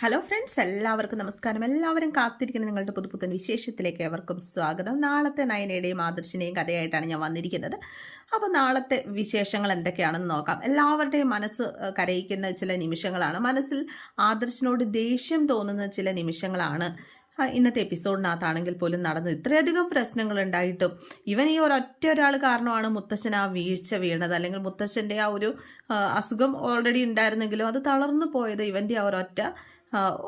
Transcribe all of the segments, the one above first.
Hello friends എല്ലാവർക്കും നമസ്കാരം. എല്ലാവരും കാത്തിരിക്കുന്ന നിങ്ങളുടെ പുതുപുത്തൻ വിശേഷത്തിലേക്ക് എവർക്കും സ്വാഗതം. നാളത്തെ നയനയുടെയും ആദർശിനെയും കഥയായിട്ടാണ് ഞാൻ വന്നിരിക്കുന്നത്. അപ്പോൾ നാളത്തെ വിശേഷങ്ങൾ എന്തൊക്കെയാണെന്ന് നോക്കാം. എല്ലാവരുടെയും മനസ്സ് കരയിക്കുന്ന ചില നിമിഷങ്ങളാണ്. മനസ്സിൽ ആദർശിനോട് ദേഷ്യം തോന്നുന്ന ചില നിമിഷങ്ങളാണ്. ഇന്നത്തെ എപ്പിസോഡിനകത്താണെങ്കിൽ പോലും നടന്നത് ഇത്രയധികം പ്രശ്നങ്ങൾ ഉണ്ടായിട്ടും ഇവൻ ഈ ഒരൊറ്റ ഒരാൾ കാരണമാണ് മുത്തശ്ശൻ ആ വീഴ്ച വീണത്. അല്ലെങ്കിൽ മുത്തശ്ശന്റെ ആ ഒരു അസുഖം ഓൾറെഡി ഉണ്ടായിരുന്നെങ്കിലും അത് തളർന്നു പോയത് ഇവന്റെ ആ ഒരൊറ്റ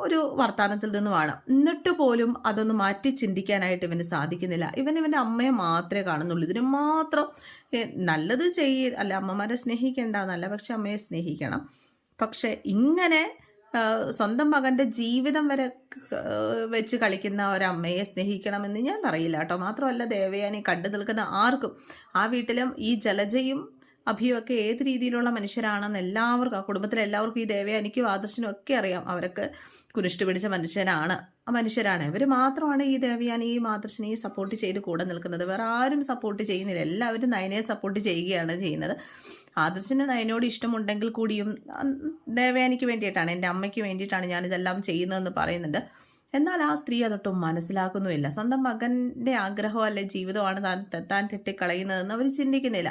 ഒരു വർത്തമാനത്തിൽ നിന്നുമാണ് എന്നിട്ട് പോലും അതൊന്ന് മാറ്റി ചിന്തിക്കാനായിട്ട് ഇവന് സാധിക്കുന്നില്ല. ഇവൻ ഇവന്റെ അമ്മയെ മാത്രമേ കാണുന്നുള്ളൂ. ഇതിന് മാത്രം നല്ലത് ചെയ്യ അല്ല അമ്മമാരെ സ്നേഹിക്കേണ്ട നല്ല പക്ഷെ അമ്മയെ സ്നേഹിക്കണം. പക്ഷെ ഇങ്ങനെ സ്വന്തം മകന്റെ ജീവിതം വരെ വെച്ച് കളിക്കുന്ന ഒരമ്മയെ സ്നേഹിക്കണമെന്ന് ഞാൻ പറയില്ല കേട്ടോ. മാത്രമല്ല ദേവയാനി കണ്ടു നിൽക്കുന്ന ആർക്കും ആ വീട്ടിലും ഈ ജലജയും അഭിയും ഒക്കെ ഏത് രീതിയിലുള്ള മനുഷ്യരാണെന്ന് എല്ലാവർക്കും ആ കുടുംബത്തിലെ എല്ലാവർക്കും ഈ ദേവയാനിക്കും ആദർശനും ഒക്കെ അറിയാം. അവരൊക്കെ കുരിഷ്ടു പിടിച്ച മനുഷ്യനാണ് ആ മനുഷ്യരാണ്. ഇവർ മാത്രമാണ് ഈ ദേവയാനിയും ആദർശനെയും സപ്പോർട്ട് ചെയ്ത് കൂടെ നിൽക്കുന്നത്. വേറെ ആരും സപ്പോർട്ട് ചെയ്യുന്നില്ല. എല്ലാവരും നയനയെ സപ്പോർട്ട് ചെയ്യുകയാണ് ചെയ്യുന്നത്. ആദർശന് നയനോട് ഇഷ്ടമുണ്ടെങ്കിൽ കൂടിയും ദേവയാനിക്ക് വേണ്ടിയിട്ടാണ് എന്റെ അമ്മയ്ക്ക് വേണ്ടിയിട്ടാണ് ഞാനിതെല്ലാം ചെയ്യുന്നതെന്ന് പറയുന്നുണ്ട്. എന്നാൽ ആ സ്ത്രീ അതൊട്ടും മനസ്സിലാക്കുന്നുമില്ല. സ്വന്തം മകന്റെ ആഗ്രഹം അല്ലെ ജീവിതമാണ് താൻ താൻ തെറ്റിക്കളയുന്നതെന്ന് അവർ ചിന്തിക്കുന്നില്ല.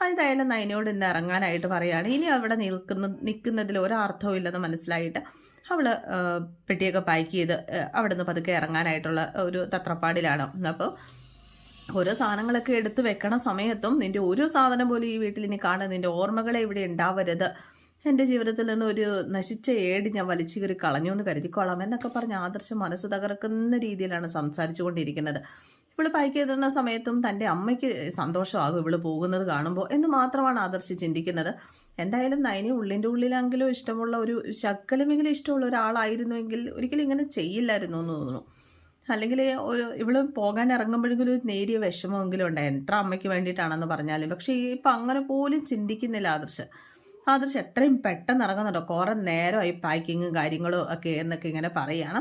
എന്തായാലും നയനോട് ഇന്ന് ഇറങ്ങാനായിട്ട് പറയുകയാണ്. ഇനി അവിടെ നിൽക്കുന്ന നിൽക്കുന്നതിൽ ഒരർത്ഥവും ഇല്ലെന്ന് മനസ്സിലായിട്ട് അവൾ പെട്ടിയൊക്കെ പാക്ക് ചെയ്ത് അവിടുന്ന് പതുക്കെ ഇറങ്ങാനായിട്ടുള്ള ഒരു തത്രപ്പാടിലാണ്. അപ്പോൾ ഓരോ സാധനങ്ങളൊക്കെ എടുത്ത് വെക്കണ സമയത്തും നിന്റെ ഒരു സാധനം പോലും ഈ വീട്ടിൽ ഇനി കാണാൻ നിന്റെ ഓർമ്മകളെ ഇവിടെ ഉണ്ടാവരുത്. എന്റെ ജീവിതത്തിൽ നിന്ന് ഒരു നശിച്ച ഏട് ഞാൻ വലിച്ചു കയറി കളഞ്ഞു എന്ന് കരുതിക്കോളാം എന്നൊക്കെ പറഞ്ഞ് ആദർശം മനസ്സ് തകർക്കുന്ന രീതിയിലാണ് സംസാരിച്ചു കൊണ്ടിരിക്കുന്നത് ഇവൾ പൈക്ക് എഴുതുന്ന സമയത്തും തന്റെ അമ്മയ്ക്ക് സന്തോഷമാകും ഇവൾ പോകുന്നത് കാണുമ്പോൾ എന്ന് മാത്രമാണ് ആദർശ് ചിന്തിക്കുന്നത്. എന്തായാലും നയനി ഉള്ളിന്റെ ഉള്ളിലെങ്കിലും ഇഷ്ടമുള്ള ഒരു ശക്കലമെങ്കിലും ഇഷ്ടമുള്ള ഒരാളായിരുന്നുവെങ്കിൽ ഒരിക്കലും ഇങ്ങനെ ചെയ്യില്ലായിരുന്നു എന്ന് തോന്നുന്നു. അല്ലെങ്കിൽ ഇവൾ പോകാൻ ഇറങ്ങുമ്പോഴെങ്കിലും ഒരു നേരിയ വിഷമമെങ്കിലും ഉണ്ടായി. എത്ര അമ്മയ്ക്ക് വേണ്ടിയിട്ടാണെന്ന് പറഞ്ഞാലും. പക്ഷേ ഇപ്പം അങ്ങനെ പോലും ചിന്തിക്കുന്നില്ല ആദർശ്. ആദർശ് എത്രയും പെട്ടെന്ന് ഇറങ്ങുന്നുണ്ടോ. കുറേ നേരമായി പാക്കിങ്ങും കാര്യങ്ങളും ഒക്കെ എന്നൊക്കെ ഇങ്ങനെ പറയുകയാണ്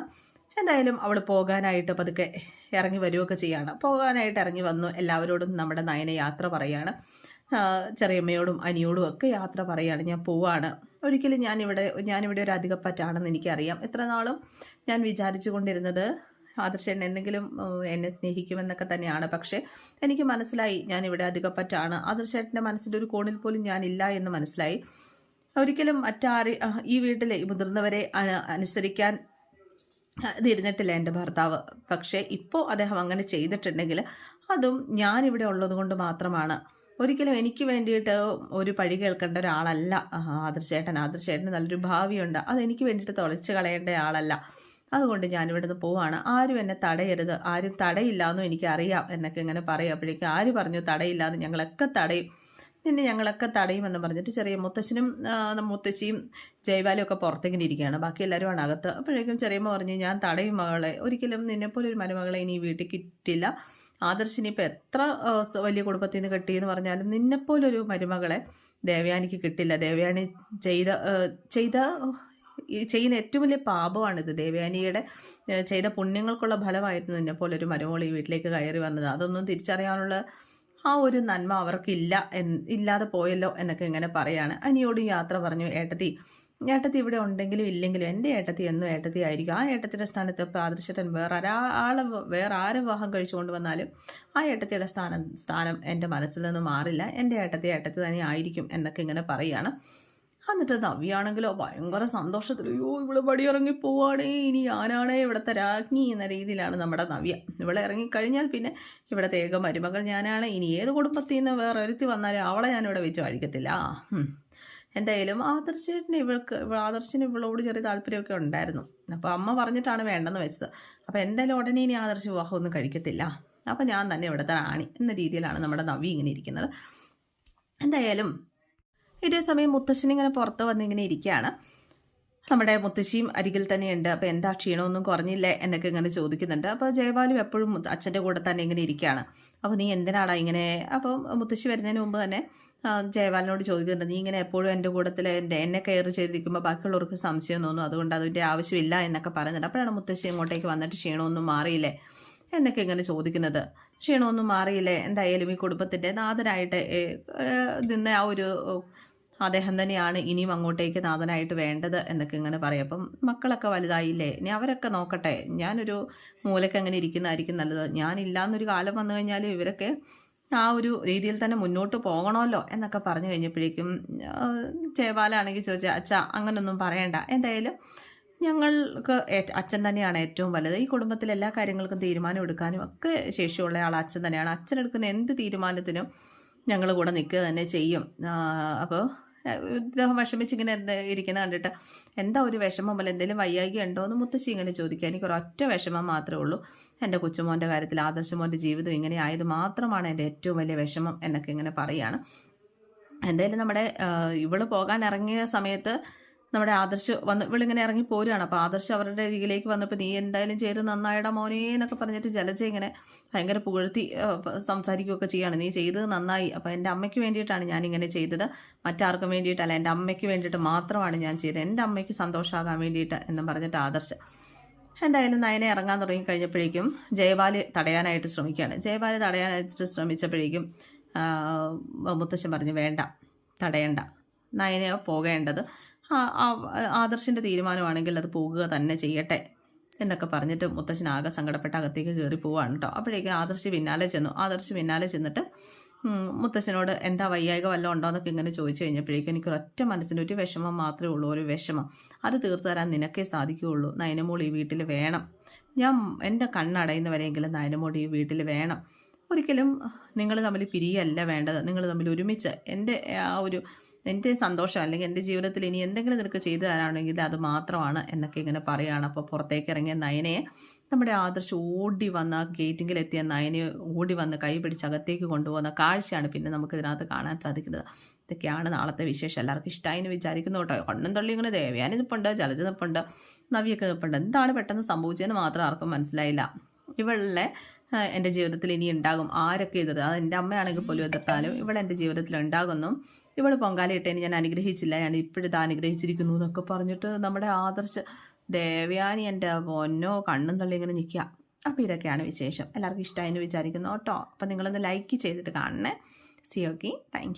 എന്തായാലും അവൾ പോകാനായിട്ട് പതുക്കെ ഇറങ്ങി വരികയൊക്കെ ചെയ്യാണ്. പോകാനായിട്ട് ഇറങ്ങി വന്നു. എല്ലാവരോടും നമ്മുടെ നയന യാത്ര പറയാണ്. ചെറിയമ്മയോടും അനിയോടും ഒക്കെ യാത്ര പറയാണ്. ഞാൻ പോവാണ്. ഒരിക്കലും ഞാനിവിടെ ഞാനിവിടെ ഒരു അധികപ്പറ്റാണെന്ന് എനിക്കറിയാം. എത്ര നാളും ഞാൻ വിചാരിച്ചു കൊണ്ടിരുന്നത് ആദർശൻ എന്തെങ്കിലും എന്നെ സ്നേഹിക്കുമെന്നൊക്കെ തന്നെയാണ്. പക്ഷേ എനിക്ക് മനസ്സിലായി ഞാൻ ഇവിടെ അധികപ്പറ്റാണ്. ആദർശേട്ടന്റെ മനസ്സിന്റെ ഒരു കോണിൽ പോലും ഞാനില്ല എന്ന് മനസ്സിലായി. ഒരിക്കലും മറ്റാരെ ഈ വീട്ടിലെ മുതിർന്നവരെ അനുസരിക്കാൻ ഇത് ഇരുന്നിട്ടില്ല എന്റെ ഭർത്താവ്. പക്ഷേ ഇപ്പോൾ അദ്ദേഹം അങ്ങനെ ചെയ്തിട്ടുണ്ടെങ്കിൽ അതും ഞാനിവിടെ ഉള്ളത് കൊണ്ട് മാത്രമാണ്. ഒരിക്കലും എനിക്ക് വേണ്ടിയിട്ട് ഒരു പഴി കേൾക്കേണ്ട ഒരാളല്ല. ആദർശേട്ടൻ ആദർശേട്ടന് നല്ലൊരു ഭാവിയുണ്ട്. അത് എനിക്ക് വേണ്ടിയിട്ട് തുളച്ച് കളയേണ്ട ആളല്ല. അതുകൊണ്ട് ഞാനിവിടെ നിന്ന് പോവാണ്. ആരും എന്നെ തടയരുത്. ആരും തടയില്ല എന്നും എനിക്കറിയാം. എന്നൊക്കെ ഇങ്ങനെ പറയും. അപ്പോഴേക്കും ആര് പറഞ്ഞു തടയില്ലാന്ന് ഞങ്ങളൊക്കെ തടയും. നിന്നെ ഞങ്ങളൊക്കെ തടയുമെന്ന് പറഞ്ഞിട്ട് ചെറിയ മുത്തശ്ശനും മുത്തശ്ശിയും ജയ്വാലും ഒക്കെ പുറത്തേക്കിന് ഇരിക്കുകയാണ്. ബാക്കി എല്ലാവരും ആണ് അകത്ത്. അപ്പോഴേക്കും ചെറിയമ്മ പറഞ്ഞു ഞാൻ തടയും മകളെ. ഒരിക്കലും നിന്നെപ്പോലെ ഒരു മരുമകളെ ഇനി വീട്ടിൽ കിട്ടില്ല. ആദർശിനി ഇപ്പോൾ എത്ര വലിയ കുടുംബത്തിൽ നിന്ന് കിട്ടിയെന്ന് പറഞ്ഞാലും നിന്നെപ്പോലൊരു മരുമകളെ ദേവയാനിക്ക് കിട്ടില്ല. ദേവയാനി ചെയ്ത ചെയ്ത ചെയ്യുന്ന ഏറ്റവും വലിയ പാപമാണിത്. ദേവയാനിയുടെ ചെയ്ത പുണ്യങ്ങൾക്കുള്ള ഫലമായിരുന്നു നിന്നെപ്പോലൊരു മരുമകൾ ഈ വീട്ടിലേക്ക് കയറി വന്നത്. അതൊന്നും തിരിച്ചറിയാനുള്ള ആ ഒരു നന്മ അവർക്കില്ല ഇല്ലാതെ പോയല്ലോ എന്നൊക്കെ ഇങ്ങനെ പറയാണ്. അനിയോട് യാത്ര പറഞ്ഞു ഏട്ടത്തി ഏട്ടത്തി ഇവിടെ ഉണ്ടെങ്കിലും ഇല്ലെങ്കിലും എന്റെ ഏട്ടത്തി എന്നും ഏട്ടത്തി ആയിരിക്കും. ആ ഏട്ടത്തിന്റെ സ്ഥാനത്ത് പാദർശത്തൻ വേറെ ഒരാളെ വേറെ ആരെ വിവാഹം കഴിച്ചുകൊണ്ട് വന്നാലും ആ ഏട്ടത്തിയുടെ സ്ഥാനം സ്ഥാനം എന്റെ മനസ്സിൽ നിന്ന് മാറില്ല. എന്റെ ഏട്ടത്തി ഏട്ടത്തി തന്നെ ആയിരിക്കും എന്നൊക്കെ ഇങ്ങനെ പറയുകയാണ് എന്നിട്ട് നവ്യാണെങ്കിലോ ഭയങ്കര സന്തോഷത്തിൽ അയ്യോ ഇവിടെ പടി ഇറങ്ങി പോവാണേ ഇനി ഞാനാണേ ഇവിടുത്തെ രാജ്ഞി എന്ന രീതിയിലാണ് നമ്മുടെ നവ്യ. ഇവിടെ ഇറങ്ങിക്കഴിഞ്ഞാൽ പിന്നെ ഇവിടുത്തെ ഏക മരുമകൾ ഞാനാണ്. ഇനി ഏത് കുടുംബത്തിൽ നിന്ന് വേറെ ഒരുത്തി വന്നാലും അവളെ ഞാനിവിടെ വെച്ച് കഴിക്കത്തില്ല ഉം. എന്തായാലും ആദർശേട്ടന് ഇവൾക്ക് ഇവ- ആദർശിന് ഇവളോട് ചെറിയ താല്പര്യമൊക്കെ ഉണ്ടായിരുന്നു. അപ്പോൾ അമ്മ പറഞ്ഞിട്ടാണ് വേണ്ടെന്ന് വെച്ചത്. അപ്പോൾ എന്തായാലും ഉടനെ ഇനി ആദർശ വിവാഹമൊന്നും കഴിക്കത്തില്ല. അപ്പോൾ ഞാൻ തന്നെ ഇവിടുത്തെ ആണി എന്ന രീതിയിലാണ് നമ്മുടെ നവി ഇങ്ങനെ ഇരിക്കുന്നത്. എന്തായാലും ഇതേ സമയം മുത്തശ്ശൻ ഇങ്ങനെ പുറത്ത് വന്നിങ്ങനെ ഇരിക്കുകയാണ്. നമ്മുടെ മുത്തശ്ശിയും അരികിൽ തന്നെയുണ്ട്. അപ്പോൾ എന്താ ക്ഷീണമൊന്നും കുറഞ്ഞില്ലേ എന്നൊക്കെ ഇങ്ങനെ ചോദിക്കുന്നുണ്ട്. അപ്പോൾ ജയബാലും എപ്പോഴും അച്ഛന്റെ കൂടെ തന്നെ ഇങ്ങനെ ഇരിക്കുകയാണ്. അപ്പോൾ നീ എന്തിനാടാ ഇങ്ങനെ? അപ്പോൾ മുത്തശ്ശി വരുന്നതിന് മുമ്പ് തന്നെ ജയപാലിനോട് ചോദിക്കുന്നുണ്ട്. നീ ഇങ്ങനെ എപ്പോഴും എന്റെ കൂട്ടത്തിൽ എന്റെ എന്നെ കെയർ ചെയ്തിരിക്കുമ്പോൾ ബാക്കിയുള്ളവർക്ക് സംശയം തോന്നും. അതുകൊണ്ട് അതിന്റെ ആവശ്യമില്ല എന്നൊക്കെ പറഞ്ഞിട്ട് അപ്പോഴാണ് മുത്തശ്ശി ഇങ്ങോട്ടേക്ക് വന്നിട്ട് ക്ഷീണമൊന്നും മാറിയില്ലേ എന്നൊക്കെ ഇങ്ങനെ ചോദിക്കുന്നത്. ക്ഷീണമൊന്നും മാറിയില്ലേ? എന്തായാലും ഈ കുടുംബത്തിന്റെ നാഥനായിട്ട് നിന്ന ആ ഒരു അദ്ദേഹം തന്നെയാണ് ഇനിയും അങ്ങോട്ടേക്ക് നാഥനായിട്ട് വേണ്ടത് എന്നൊക്കെ ഇങ്ങനെ പറയും. അപ്പം മക്കളൊക്കെ വലുതായില്ലേ? ഇനി അവരൊക്കെ നോക്കട്ടെ. ഞാനൊരു മൂലക്ക് അങ്ങനെ ഇരിക്കുന്നതായിരിക്കും നല്ലത്. ഞാനില്ലാന്നൊരു കാലം വന്നു കഴിഞ്ഞാൽ ഇവരൊക്കെ ആ ഒരു രീതിയിൽ തന്നെ മുന്നോട്ട് പോകണമല്ലോ എന്നൊക്കെ പറഞ്ഞു കഴിഞ്ഞപ്പോഴേക്കും ചേവാലാണെങ്കിൽ ചോദിച്ചാൽ അച്ഛാ അങ്ങനൊന്നും പറയണ്ട. എന്തായാലും ഞങ്ങൾക്ക് അച്ഛൻ തന്നെയാണ് ഏറ്റവും വലുത്. ഈ കുടുംബത്തിലെ എല്ലാ കാര്യങ്ങൾക്കും തീരുമാനം എടുക്കാനും ഒക്കെ ശേഷിയുള്ള ആൾ അച്ഛൻ തന്നെയാണ്. അച്ഛൻ എടുക്കുന്ന എന്ത് തീരുമാനത്തിനും ഞങ്ങൾ കൂടെ നിൽക്കുക തന്നെ ചെയ്യും. അപ്പോൾ ഇദ്ദേഹം വിഷമിച്ച് ഇങ്ങനെ എന്ത് ഇരിക്കുന്ന കണ്ടിട്ട്. എന്താ ഒരു വിഷമം? പോലെ എന്തെങ്കിലും വയ്യാകി ഉണ്ടോ എന്ന് മുത്തശ്ശി ഇങ്ങനെ ചോദിക്കുക. എനിക്ക് ഒരൊറ്റ വിഷമം മാത്രമേ ഉള്ളൂ. എന്റെ കൊച്ചുമോന്റെ കാര്യത്തിൽ ആദർശമോന്റെ ജീവിതം ഇങ്ങനെ ആയത് മാത്രമാണ് എന്റെ ഏറ്റവും വലിയ വിഷമം എന്നൊക്കെ ഇങ്ങനെ പറയുകയാണ്. എന്തായാലും നമ്മുടെ ഇവൾ പോകാൻ ഇറങ്ങിയ സമയത്ത് നമ്മുടെ ആദർശ് വന്ന് ഇവളിങ്ങനെ ഇറങ്ങി പോരുകയാണ്. അപ്പോൾ ആദർശ് അവരുടെ അരികിലേക്ക് വന്നപ്പോൾ നീ എന്തായാലും ചെയ്ത് നന്നായിടാ മോനെ എന്നൊക്കെ പറഞ്ഞിട്ട് ജലജ ഇങ്ങനെ ഭയങ്കര പുകഴ്ത്തി സംസാരിക്കുകയൊക്കെ ചെയ്യാണ്. നീ ചെയ്തത് നന്നായി. അപ്പോൾ എന്റെ അമ്മയ്ക്ക് വേണ്ടിയിട്ടാണ് ഞാനിങ്ങനെ ചെയ്തത്. മറ്റാർക്കും വേണ്ടിയിട്ടല്ല. എന്റെ അമ്മയ്ക്ക് വേണ്ടിയിട്ട് മാത്രമാണ് ഞാൻ ചെയ്തത്. എന്റെ അമ്മയ്ക്ക് സന്തോഷമാകാൻ വേണ്ടിയിട്ട് എന്നും പറഞ്ഞിട്ട് ആദർശ് എന്തായാലും നയനെ ഇറങ്ങാൻ തുടങ്ങി കഴിഞ്ഞപ്പോഴേക്കും ജയപാൽ തടയാനായിട്ട് ശ്രമിക്കുകയാണ്. ജയവാലി തടയാനായിട്ട് ശ്രമിച്ചപ്പോഴേക്കും മുത്തശ്ശൻ പറഞ്ഞു വേണ്ട തടയണ്ട. നയനെ പോകേണ്ടത്. ആദർശിന്റെ തീരുമാനമാണെങ്കിൽ അത് പോകുക തന്നെ ചെയ്യട്ടെ എന്നൊക്കെ പറഞ്ഞിട്ട് മുത്തശ്ശൻ ആകെ സങ്കടപ്പെട്ട അകത്തേക്ക് കയറി പോവാണ് കേട്ടോ അപ്പോഴേക്കും ആദർശി പിന്നാലെ ചെന്നു. ആദർശി പിന്നാലെ ചെന്നിട്ട് മുത്തശ്ശനോട് എന്താ വയ്യായിക വല്ലതും ഉണ്ടോ എന്നൊക്കെ ഇങ്ങനെ ചോദിച്ചു കഴിഞ്ഞപ്പോഴേക്കും എനിക്ക് ഒരൊറ്റ മനസ്സിന്റെ ഒരു വിഷമം മാത്രമേ ഉള്ളൂ ഒരു വിഷമം. അത് തീർത്തു തരാൻ നിനക്കേ സാധിക്കുകയുള്ളൂ. നയനമോൾ ഈ വീട്ടിൽ വേണം. ഞാൻ എന്റെ കണ്ണടയുന്നവരെങ്കിലും നയനമോൾ ഈ വീട്ടിൽ വേണം. ഒരിക്കലും നിങ്ങൾ തമ്മിൽ പിരിയല്ല വേണ്ടത്. നിങ്ങൾ തമ്മിൽ ഒരുമിച്ച് എന്റെ ആ ഒരു എന്റെ സന്തോഷം അല്ലെങ്കിൽ എന്റെ ജീവിതത്തിൽ ഇനി എന്തെങ്കിലും നിനക്ക് ചെയ്തു തരാണെങ്കിൽ അത് മാത്രമാണ് എന്നൊക്കെ ഇങ്ങനെ പറയുകയാണ് അപ്പോൾ പുറത്തേക്ക് ഇറങ്ങിയ നയനയെ നമ്മുടെ ആദർശ് ഓടി വന്ന ആ ഗേറ്റിങ്ങിലെത്തിയ നയനയെ ഓടി വന്ന് കൈ പിടിച്ച് അകത്തേക്ക് കൊണ്ടുപോകുന്ന കാഴ്ചയാണ് പിന്നെ നമുക്ക് ഇതിനകത്ത് കാണാൻ സാധിക്കുന്നത്. ഇതൊക്കെയാണ് നാളത്തെ വിശേഷം. എല്ലാവർക്കും ഇഷ്ടമായി എന്ന് വിചാരിക്കുന്നു കേട്ടോ. കണ്ണും തള്ളി ഇങ്ങനെ ദേവയാനി നിൽപ്പുണ്ട് ജലജ നിൽപ്പുണ്ട് നവിയൊക്കെ നിൽപ്പുണ്ട് എന്താണ് പെട്ടെന്ന് സംഭവിച്ചതെന്ന് മാത്രം ആർക്കും മനസ്സിലായില്ല. ഇവളുടെ ആ, എന്റെ ജീവിതത്തിൽ ഇനി ഉണ്ടാകും. ആരൊക്കെ എതിർത്ത് അത് എന്റെ അമ്മയാണെങ്കിൽ പോലും എതിർത്താലും ഇവൾ എന്റെ ജീവിതത്തിൽ ഉണ്ടാകുന്നു. ഇവൾ ഇനി ഞാൻ അനുഗ്രഹിച്ചില്ല. ഞാൻ ഇപ്പോഴിത് അനുഗ്രഹിച്ചിരിക്കുന്നു എന്നൊക്കെ പറഞ്ഞിട്ട് നമ്മുടെ ആദർശ ദേവയാനി എന്റെ പൊന്നോ കണ്ണും തള്ളി ഇങ്ങനെ നിൽക്കുക. അപ്പോൾ ഇതൊക്കെയാണ് വിശേഷം. എല്ലാവർക്കും ഇഷ്ടമായി എന്ന് വിചാരിക്കുന്നു കേട്ടോ. അപ്പോൾ നിങ്ങളൊന്ന് ലൈക്ക് ചെയ്തിട്ട് കാണണേ. C okay thank